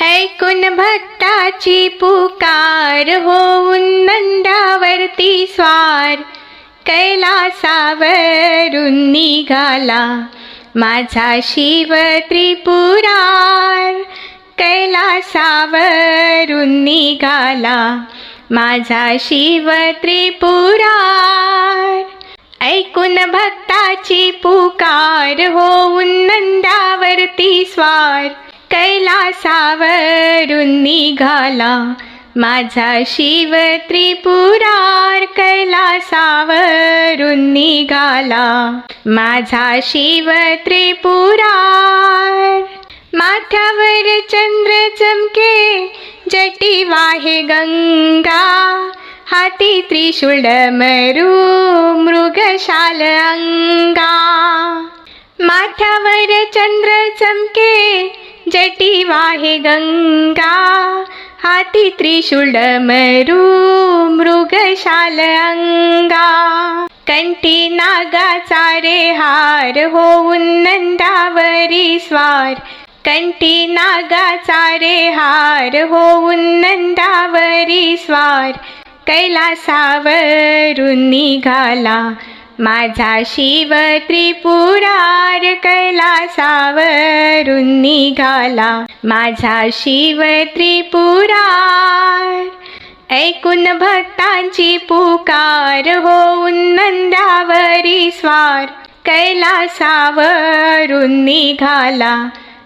ऐकून भक्ताची पुकार होऊन नंदावरती स्वार. कैलासावरून निघाला माझा शिव त्रिपुरार. कैलासावरून निघाला माझा शिव त्रिपुरार. ऐकून भक्ताची पुकार होऊन नंदावरती स्वार. कैलासावरून निघाला. माझा शिव त्रिपुरार कैलासावरून निघाला. माझा शिव त्रिपुरार माथ्यावर चंद्र चमके जटी वाहे गंगा. हाती त्रिशूळ मरू मृगशाल अंगा. माथ्यावर चंद्र चमके जटी वाहे गंगा हाती त्रिशूळ मरू मृगशाल अंगा. कंठी नागाचा रे हार होऊन नंदावरी स्वार. कंठी नागाचा रे हार होऊन नंदावरी स्वार. कैलासावरून निघाला माझा शिव त्रिपुरा. कैलासावरून निघाला माझा शिव त्रिपुरार ऐकून भक्तांची पुकार होऊन नंदावरी स्वार. कैलासावरून निघाला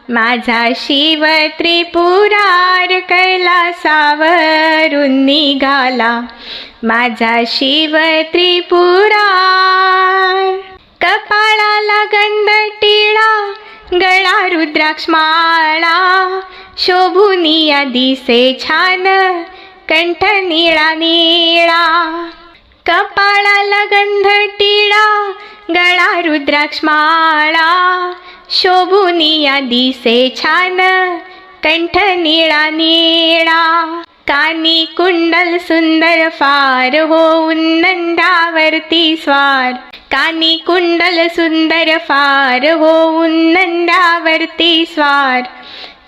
माझा शिव त्रिपुरार कैलासावरून निघाला माझा शिव त्रिपुरार कपाळाला गंध टिळा गळा रुद्राक्ष माळा शोभुनिया दिसे छान कंठ निळा निळा. कपाळाला गंध टिळा गळा रुद्राक्ष माळा शोभुनिया दिसे छान कंठ निळा निळा. कानी कुंडल सुंदर फार होऊन नंदावरती स्वार. कानी कुंडल सुंदर फार होऊन नंदावरती स्वार.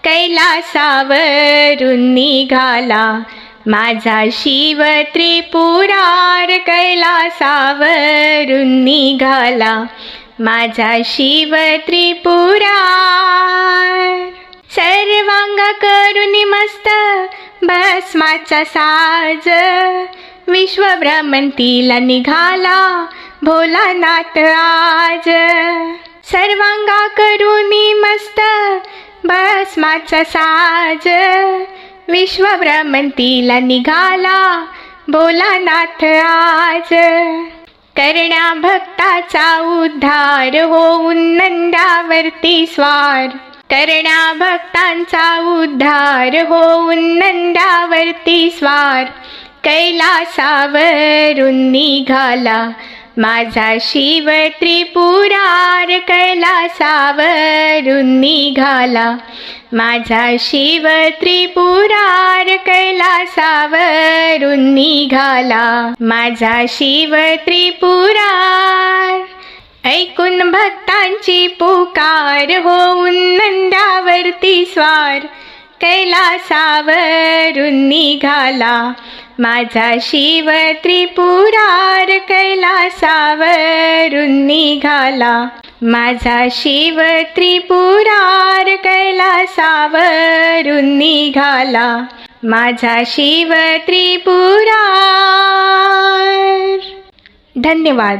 कैलासावरून निघाला माझा शिव त्रिपुरार कैलासावरून निघाला माझा शिव त्रिपुरार. सर्वांग करून मस्त भस्माचा साज. विश्वभ्रमंतीला निघाला भोलानाथ आज. सर्वांगा करून मस्त भस्माचा साज. विश्वभ्रमंतीला निघाला भोलानाथ आज. करण्या भक्ताचा उद्धार होऊन नंदावरती स्वार. करणा भक्तांचा उद्धार होऊन नंदावरती स्वार. कैलासावरून निघाला माझा शिव त्रिपुरार. कैलासावरून निघाला माझा शिव त्रिपुरार. कैलासावरून निघाला माझा शिव त्रिपुरार. भक्तांची पुकार होऊन नंदावरती स्वार. कैलासावरून निघाला माझा शिव त्रिपुरार. कैलासावरून निघाला माझा शिव त्रिपुरार. कैलासावरून निघाला माझा शिव त्रिपुरार. धन्यवाद.